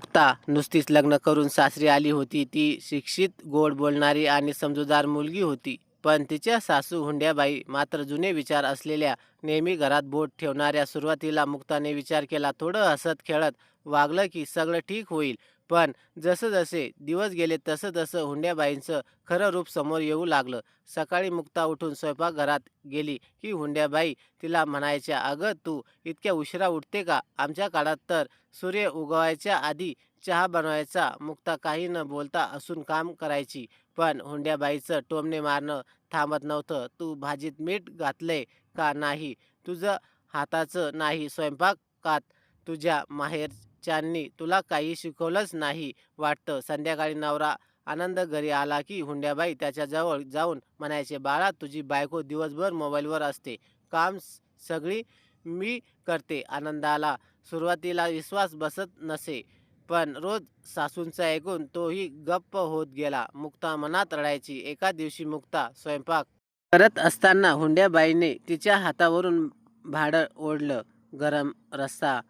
मुक्ता नुसतीच लग्न करून सासरी आली होती. ती शिक्षित गोड बोलणारी आणि समजूदार मुलगी होती. पण तिच्या सासू हुंड्याबाई मात्र जुने विचार असलेल्या नेहमी घरात बोट ठेवणाऱ्या सुरुवातीला मुक्ताने विचार केला थोडं हसत खेळत वागलं की सगळं ठीक होईल. पण जसं जसे दिवस गेले तसं तसं हुंड्याबाईंचं खरं रूप समोर येऊ लागलं. सकाळी मुक्ता उठून स्वयंपाकघरात गेली. की हुंड्याबाई तिला म्हणायच्या अगं तू इतक्या उशिरा उठते का? आमच्या काळात तर सूर्य उगवायच्या आधी चहा बनवायचा मुक्ता काही न बोलता असून काम करायची. पण हुंड्याबाईचं टोमणे मारणं थांबत नव्हतं. तू भाजीत मीठ घातलंय का नाही? तुझं हाताचं नाही स्वयंपाकात तुझ्या माहेर माहेरच्यांनी तुला काही शिकवलंच नाही वाटतं. संध्याकाळी नवरा आनंद घरी आला की हुंड्याबाई त्याच्याजवळ जाऊन म्हणायचे बाळा तुझी बायको दिवसभर मोबाईलवर असते. काम सगळी मी करते. आनंदाला सुरुवातीला विश्वास बसत नसे पण रोज सासूंचं ऐकून तोही गप्प होत गेला. मुक्ता मनात रडायची. एका दिवशी मुक्ता स्वयंपाक करत असताना हुंड्याबाईने तिच्या हातावरून भाडं ओढलं. गरम रस्सा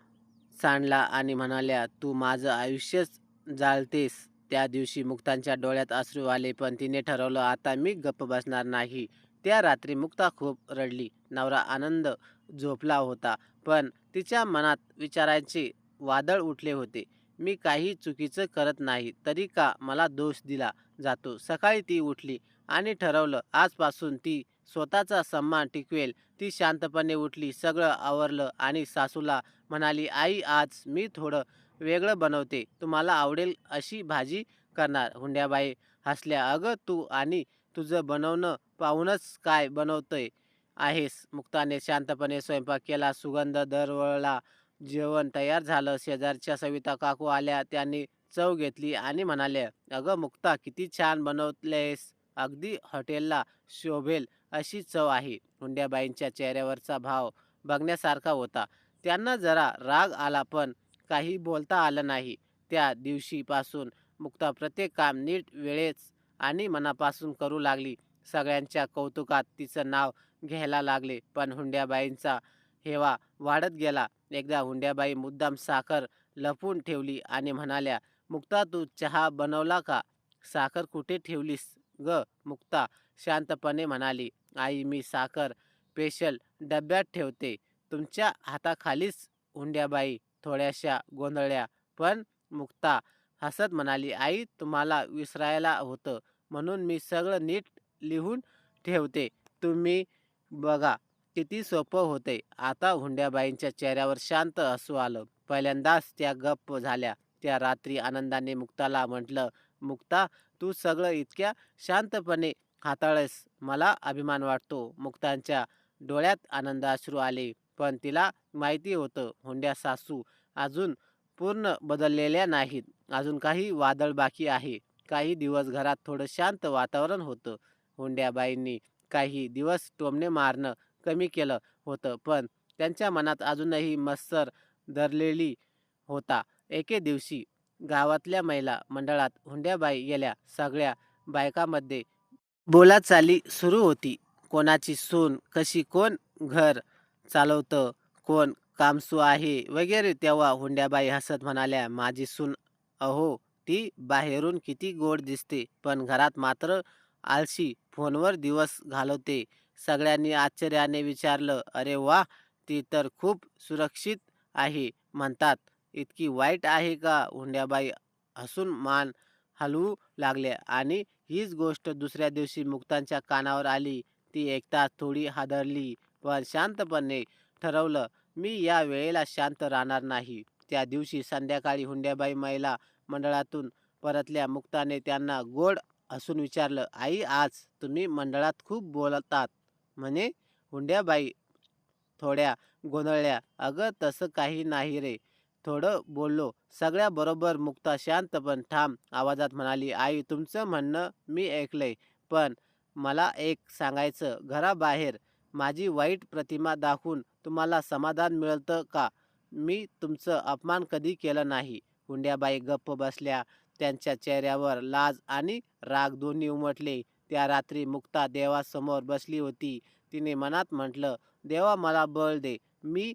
सांडला आणि म्हणाल्या तू माझं आयुष्यच जाळतेस. त्या दिवशी मुक्तांच्या डोळ्यात अश्रू आले पण तिने ठरवलं आता मी गप्प बसणार नाही. त्या रात्री मुक्ता खूप रडली. नवरा आनंद झोपला होता पण तिच्या मनात विचारांचे वादळ उठले होते. मी काही चुकीचं करत नाही तरी का मला दोष दिला जातो? सकाळी ती उठली आणि ठरवलं आजपासून ती स्वतःचा सन्मान टिकवेल. ती शांतपणे उठली सगळं आवरलं आणि सासूला म्हणाली आई आज मी थोडं वेगळं बनवते. तुम्हाला आवडेल अशी भाजी करणार. हुंड्याबाई हसल्या अगं तू आणि तुझं बनवणं पाहूनच काय बनवतंय आहेस? मुक्ताने शांतपणे स्वयंपाक केला सुगंध दरवळला जेवण तयार झालं. शेजारच्या सविता काकू आल्या त्यांनी चव घेतली आणि म्हणाल्या अगं मुक्ता किती छान बनवलेस. अगदी हॉटेलला शोभेल अशी चव आहे. हुंड्याबाईंच्या चेहऱ्यावरचा भाव बघण्यासारखा होता. त्यांना जरा राग आला पण काही बोलता आलं नाही. त्या दिवशीपासून मुक्ता प्रत्येक काम नीट वेळेच आणि मनापासून करू लागली. सगळ्यांच्या कौतुकात तिचं नाव घ्यायला लागले पण हुंड्याबाईंचा हेवा वाढत गेला. एकदा हुंड्याबाई मुद्दाम साखर लपून ठेवली आणि म्हणाल्या मुक्ता तू चहा बनवला का? साखर कुठे ठेवलीस? ग मुक्ता शांतपणे म्हणाली आई मी साखर स्पेशल डब्यात ठेवते. तुमच्या हाताखालीच हुंड्याबाई थोड्याशा गोंधळल्या. पण मुक्ता हसत म्हणाली आई तुम्हाला विसरायला होतं. म्हणून मी सगळं नीट लिहून ठेवते. तुम्ही बघा किती सोपं होते आता हुंड्याबाईंच्या चेहऱ्यावर शांत हसू आलं. पहिल्यांदाच त्या गप्प झाल्या. त्या रात्री आनंदाने मुक्ताला म्हटलं मुक्ता तू सगळं इतक्या शांतपणे हाताळस. मला अभिमान वाटतो. मुक्तांच्या डोळ्यात आनंद अश्रू आले पण तिला माहिती होतं हुंड्या सासू अजून पूर्ण बदललेल्या नाहीत. अजून काही वादळ बाकी आहे. काही दिवस घरात थोडं शांत वातावरण होतं. हुंड्याबाईंनी काही दिवस टोमणे मारणं कमी केलं होतं पण त्यांच्या मनात अजूनही मत्सर धरलेली होता. एके दिवशी गावातल्या महिला मंडळात हुंड्याबाई गेल्या. सगळ्या बायकामध्ये बोलाचाली सुरू होती. कोणाची सून कशी कोण घर चालवतं कोण कामसू आहे वगैरे तेव्हा हुंड्याबाई हसत म्हणाल्या माझी सून अहो ती बाहेरून किती गोड दिसते. पण घरात मात्र आळशी फोनवर दिवस घालवते. सगळ्यांनी आश्चर्याने विचारलं अरे वा ती तर खूप सुरक्षित आहे म्हणतात. इतकी वाईट आहे का? हुंड्याबाई हसून मान हलवू लागल्या आणि हीच गोष्ट दुसऱ्या दिवशी मुक्तांच्या कानावर आली. ती ऐकताच थोडी हादरली पण शांतपणे ठरवलं मी या वेळेला शांत राहणार नाही. त्या दिवशी संध्याकाळी हुंड्याबाई महिला मंडळातून परतल्या. मुक्ताने त्यांना गोड हसून विचारलं आई आज तुम्ही मंडळात खूप बोलतात. म्हणे हुंड्याबाई थोड्या गोंधळल्या. अगं तसं काही नाही रे. थोडं बोललो. सगळ्या बरोबर मुक्ता शांत पण ठाम आवाजात म्हणाली आई तुमचं म्हणणं मी ऐकलंय पण मला एक सांगायचं. घराबाहेर माझी वाईट प्रतिमा दाखवून तुम्हाला समाधान मिळतं का? मी तुमचं अपमान कधी केलं नाही. हुंड्याबाई गप्प बसल्या त्यांच्या चेहऱ्यावर लाज आणि राग दोन्ही उमटले. त्या रात्री मुक्ता देवासमोर बसली होती. तिने मनात म्हटलं देवा मला बळ दे. मी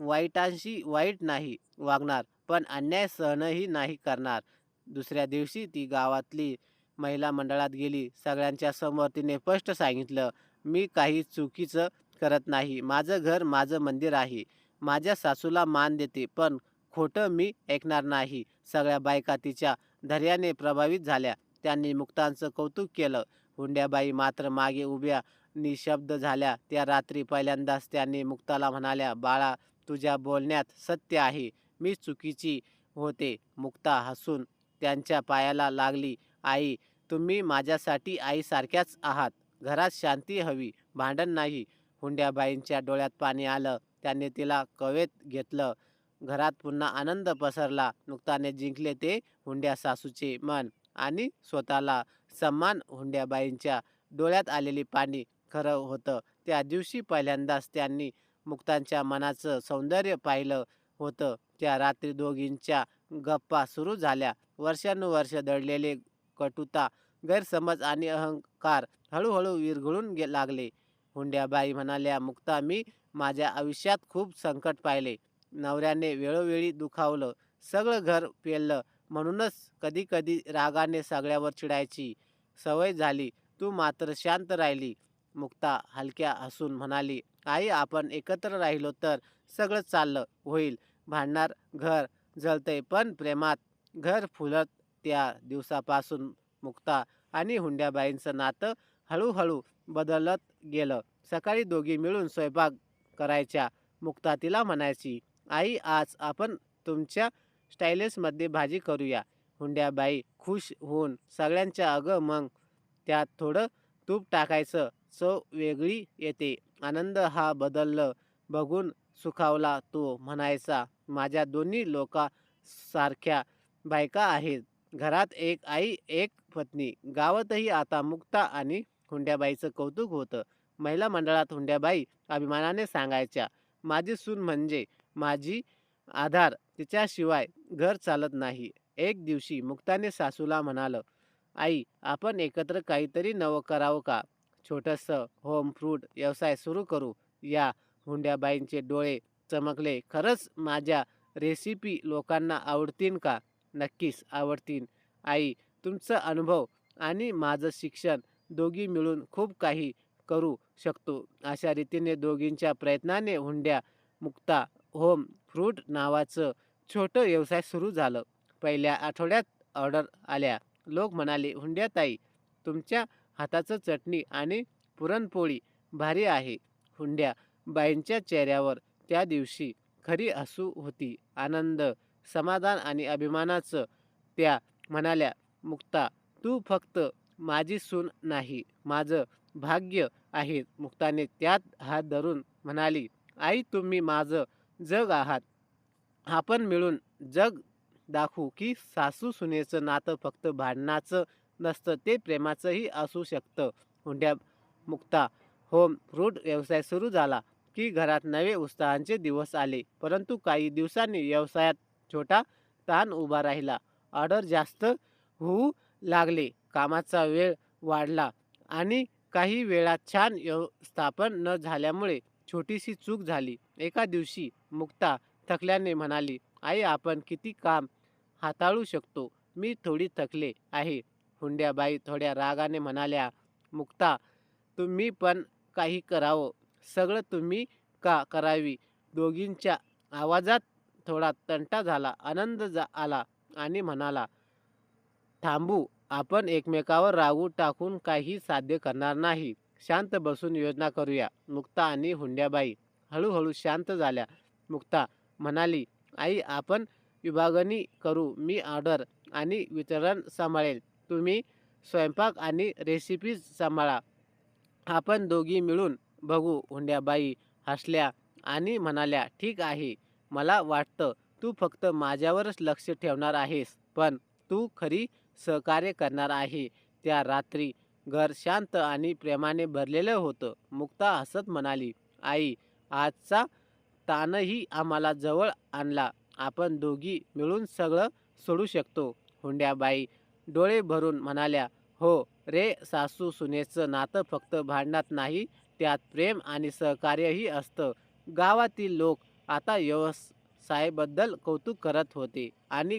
वाईटांशी वाईट नाही वागणार पण अन्याय सहनही नाही करणार. दुसऱ्या दिवशी ती गावातली महिला मंडळात गेली. सगळ्यांच्या समोर तिने स्पष्ट सांगितलं मी काही चुकीचं करत नाही. माझं घर माझं मंदिर आहे. माझ्या सासूला मान देते पण खोटं मी ऐकणार नाही. सगळ्या बायका तिच्या धैर्याने प्रभावित झाल्या. त्यांनी मुक्तांचं कौतुक केलं. हुंड्याबाई मात्र मागे उभ्या निशब्द झाल्या. त्या रात्री पहिल्यांदाच त्यांनी मुक्ताला म्हणाल्या बाळा तुझ्या बोलण्यात सत्य आहे. मी चुकीची होते. मुक्ता हसून त्यांच्या पायाला लागली आई तुम्ही माझ्यासाठी आईसारख्याच आहात. घरात शांती हवी. भांडण नाही. हुंड्याबाईंच्या डोळ्यात पाणी आलं. त्यांनी तिला कवेत घेतलं. घरात पुन्हा आनंद पसरला. नुकताने जिंकले ते हुंड्या सासूचे मन आणि स्वतःला सन्मान. हुंड्याबाईंच्या डोळ्यात आलेले पाणी खरं होतं. त्या दिवशी पहिल्यांदाच त्यांनी मुक्तांच्या मनाचं सौंदर्य पाहिलं होतं. त्या रात्री दोघींच्या गप्पा सुरू झाल्या. वर्षानुवर्ष दडलेले कटुता गैरसमज आणि अहंकार हळूहळू विरघळून गे लागले. हुंड्याबाई म्हणाल्या मुक्ता मी माझ्या आयुष्यात खूप संकट पाहिले. नवऱ्याने वेळोवेळी दुखावलं. सगळं घर पेललं. म्हणूनच कधी कधी रागाने सगळ्यावर चिडायची सवय झाली. तू मात्र शांत राहिली. मुक्ता हलक्या हसून म्हणाली आई आपण एकत्र राहिलो तर सगळं चाललं होईल. भांडणार घर जळतंय पण प्रेमात घर फुलत त्या दिवसापासून मुक्ता आणि हुंड्याबाईंचं नातं हळूहळू बदलत गेलं. सकाळी दोघी मिळून स्वयंपाक करायच्या मुक्ता तिला म्हणायची आई आज आपण तुमच्या स्टायलिशमध्ये भाजी करूया. हुंड्याबाई खुश होऊन सगळ्यांच्या अगं मग त्यात थोडं तूप टाकायचं चव वेगळी येते. आनंद हा बदललं बघून सुखावला तो म्हणायचा माझ्या दोन्ही लोका सारख्या बायका आहेत. घरात एक आई एक पत्नी. गावातही आता मुक्ता आणि हुंड्याबाईचं कौतुक होतं. महिला मंडळात हुंड्याबाई अभिमानाने सांगायच्या माझी सून म्हणजे माझी आधार. तिच्याशिवाय घर चालत नाही. एक दिवशी मुक्ताने सासूला म्हणालं आई आपण एकत्र काहीतरी नवं करावं का? छोटंसं होम फ्रूट व्यवसाय सुरू करू. या हुंड्याबाईंचे डोळे चमकले. खरंच माझ्या रेसिपी लोकांना आवडतील का? नक्कीच आवडतील आई तुमचा अनुभव आणि माझं शिक्षण दोघी मिळून खूप काही करू शकतो. अशा रीतीने दोघींच्या प्रयत्नाने हुंड्या मुक्ता होम फ्रूट नावाचं छोटं व्यवसाय सुरू झालं. पहिल्या आठवड्यात ऑर्डर आल्या. लोक म्हणाले हुंड्याताई तुमच्या हाताचं चटणी आणि पुरणपोळी भारी आहे. हुंड्या बाईंच्या चेहऱ्यावर त्या दिवशी खरी हसू होती. आनंद समाधान आणि अभिमानाचं त्या म्हणाल्या मुक्ता तू फक्त माझी सून नाही माझं भाग्य आहे. मुक्ताने त्यात हात धरून म्हणाली आई तुम्ही माझं जग आहात. आपण मिळून जग दाखवू की सासू सुनेचं नातं फक्त भांडणाचं नसतं. ते प्रेमाचंही असू शकतं. हुंड्या मुक्ता होम रूट व्यवसाय सुरू झाला की घरात नवे उत्साहांचे दिवस आले. परंतु काही दिवसांनी व्यवसायात छोटा ताण उभा राहिला. ऑर्डर जास्त होऊ लागले. कामाचा वेळ वाढला आणि काही वेळात छान व्यवस्थापन न झाल्यामुळे छोटीशी चूक झाली. एका दिवशी मुक्ता थकल्याने म्हणाली आई आपण किती काम हाताळू शकतो? मी थोडी थकले आहे. हुंड्याबाई थोड्या रागाने म्हणाल्या मुक्ता तुम्ही पण काही करावं. सगळं तुम्ही का करावी? दोघींच्या आवाजात थोडा तंटा झाला आनंद जा आला आणि म्हणाला थांबू आपण एकमेकावर रागू टाकून काही साध्य करणार नाही. शांत बसून योजना करूया. मुक्ता आणि हुंड्याबाई हळूहळू शांत झाल्या. मुक्ता म्हणाली आई आपण विभागणी करू. मी ऑर्डर आणि वितरण सांभाळेल. तुम्ही स्वयंपाक आणि रेसिपीज सांभाळा. आपण दोघी मिळून बघू हुंड्याबाई हसल्या आणि म्हणाल्या ठीक आहे मला वाटतं तू फक्त माझ्यावरच लक्ष ठेवणार आहेस पण तू खरी सहकार्य करणार आहे. त्या रात्री घर शांत आणि प्रेमाने भरलेलं होतं. मुक्ता हसत म्हणाली आई आजचा ताणही आम्हाला जवळ आणला. आपण दोघी मिळून सगळं सोडू शकतो. हुंड्याबाई डोळे भरून म्हणाल्या हो रे सासू सुनेचं नातं फक्त भांडणात नाही त्यात प्रेम आणि सहकार्यही असतं. गावातील लोक आता व्यवसायाबद्दल कौतुक करत होते आणि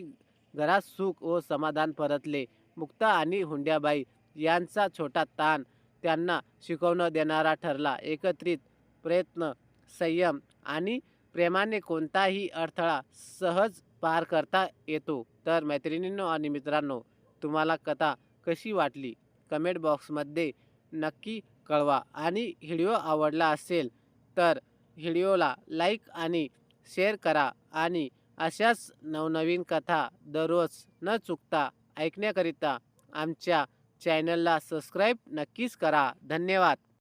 घरात सुख व समाधान परतले. मुक्ता आणि हुंड्याबाई यांचा छोटा ताण त्यांना शिकवणं देणारा ठरला. एकत्रित प्रयत्न संयम आणि प्रेमाने कोणताही अडथळा सहज पार करता येतो. तर मैत्रिणींनो आणि मित्रांनो तुम्हाला कथा कशी वाटली? कमेंट बॉक्समध्ये नक्की कळवा. आणि व्हिडिओ आवडला असेल तर व्हिडिओला लाईक आणि शेअर करा. आणि अशाच नवनवीन कथा दररोज न चुकता ऐकण्याकरिता आमच्या चॅनलला सबस्क्राईब नक्कीच करा. धन्यवाद.